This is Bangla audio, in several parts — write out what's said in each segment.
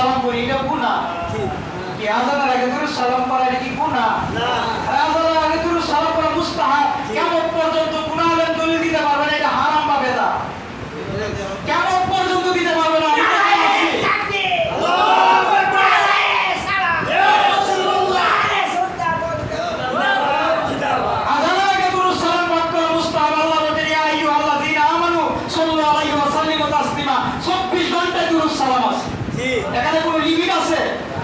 সালাম করি এটা গুনাহ। কি আজানের আগে দুরুদ সালাম করা এটা কি আর আজানের আগে দুরুদ সালাম করা মুস্তাহাব। কেমন পর্যন্ত গুনাহ আলেম দলিল দিতে পারবে না এটা হারাম বা বেদা? কেমন পর্যন্ত দিতে পারবে না ইয়া 24 ঘন্টায় দুরুদ সালাম আছে। এখানে কোনো লিমিট আছে?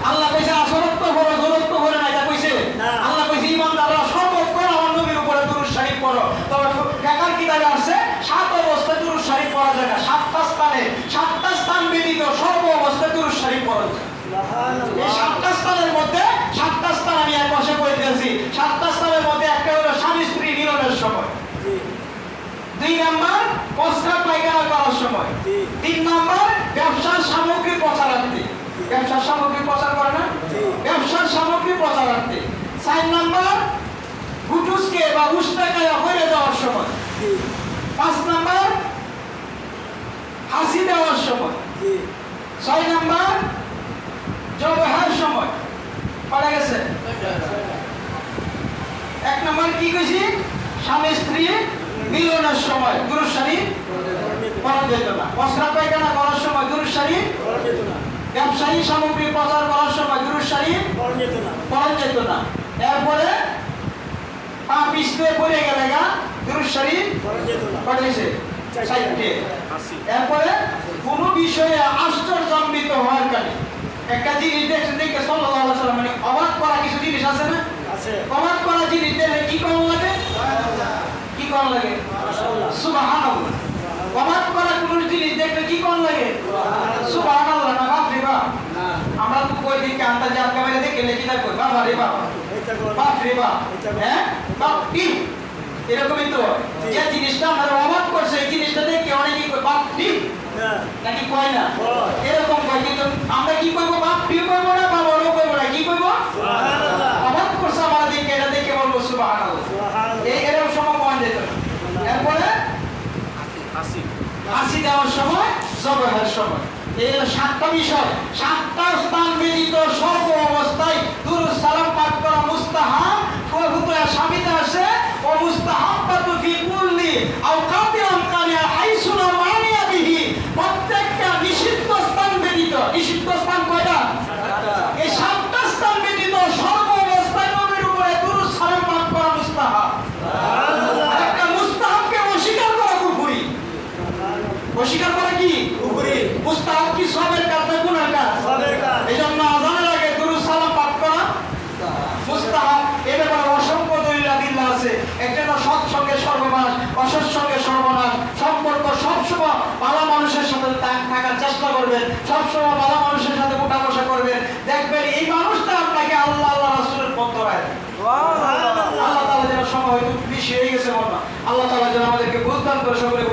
আল্লাহ কইছে আসরত্ব করো দূরত্ব করে না এটা কইছে আল্লাহ কইছে ইমানদাররা সর্বক্ষণ আমার নবীর উপরে দুরূদ শরীফ পড়ো। তবে কাকার কিতাবে আসছে সাত অবস্থায় দুরূদ শরীফ পড়া যায় না। সাতটা স্থানে সাতটা স্থান ব্যতীত সর্ব অবস্থায় দুরূদ শরীফ পড়া যায়। এই সাতটা স্থানের মধ্যে সাতটা স্থান আমি এক পাশে করে দিয়েছি সাতটা স্থানের মধ্যে একটা হলো স্বামী স্ত্রী মিলনের সময় দুই নাম্বার প্রস্রাব পায়খানা করার সময় জি। তিন নাম্বার ব্যবসার সামগ্রী প্রচারার্থে ব্যবসার সামগ্রী প্রচার করে না? ব্যবসার সামগ্রী প্রচারার্থে চার নাম্বার, গুটুসকে বা উষ্টাকায়া হয়ে যাওয়ার সময়। পাঁচ নাম্বার, হাসি দেওয়ার সময়। ছয় নাম্বার, জবহার সময়। পারা গেছে? এক নাম্বার কি কইছি? স্বামী স্ত্রী মিলনের সময় গুরু শরীর করা যেত না বস্ত্রা পায়খানা করার সময় গুরু শরীর ব্যবসায়ী সামগ্রী প্রচার করার সময় গুরু শরীর করা যেত না। এরপরে পা পিছলে পড়ে গেলে গা শরীর করেছে চারটে এরপরে কোন বিষয়ে আশ্চর্যান্বিত হওয়ার কারণে একটা জিনিস দেখছে দেখে আলাইহি মানে অবাক করা কিছু জিনিস আছে না? অবাক করা জিনিস দেখলে কি কম লাগে? কি কোন লাগে? সুবহানাল্লাহ। অবাক করা কোন জিনিস দেখলে কি কোন লাগে সুবহানাল্লাহ না বাপ রে বাপ আমরা তো কান্তা জাত কামাইলে দেখে লেখি না কই বাবা রে বাবা বাপ রে বাপ হ্যাঁ? বাপ কি এরকমই তো। যে জিনিসটা আমরা অবাক করছে এই জিনিসটা দেখে অনেকে কই বাপ কি নাকি কয় না? এরকম কয় কিন্তু আমরা কি কইব বাপ কি কইব না বাবা ওরও কইব না? কি কইব অবাক করছে আমরা দেখে এটা দেখে বলব সুবহানাল্লাহ। এই এরকম সময় পাওয়া যেত। এরপরে? হাসি দেওয়ার সময় জবহের সময়। এই সাতটা বিষয়। সাতটা স্থান ব্যতীত সর্ব অবস্থায় দুরুদ সালাম পাঠ করা ও কুল্লি আমকানিয়া হাইসুনা মানিয়া বিহি। প্রত্যেকটা নিষিদ্ধ স্থান ব্যতীত, নিষিদ্ধ স্থান কয়টা? এই সাতটা স্থান ব্যতীত সর্ব অবস্থায় নবীর উপরে দুরুদ সালাম পাঠ করা মুস্তাহাব। অস্বীকার করা কি কি সবের কাজ গুনার কাজ? এই জন্য আজানের আগে দুরুদ সালাম পাঠ করা। মুস্তাহাব এ ব্যাপারে অসংখ্য দলিল আদিল্লা আছে। একটা হলো সৎসঙ্গে সর্বনাশ অসৎসঙ্গে সর্বনাশ। সম্পর্ক সবসময় ভালো মানুষের সাথে থাকার চেষ্টা করবেন। সবসময় ভালো মানুষের সাথে উঠা বসা করবেন। দেখবেন এই মানুষটা আপনাকে আল্লাহ আল্লাহ রাসূলের পথ ধরায়। আল্লাহ তাআলা যেন সময় হয়তো বেশি হয়ে গেছে মনে। আল্লাহ তাআলা যেন আমাদেরকে বুঝদান করে সকলে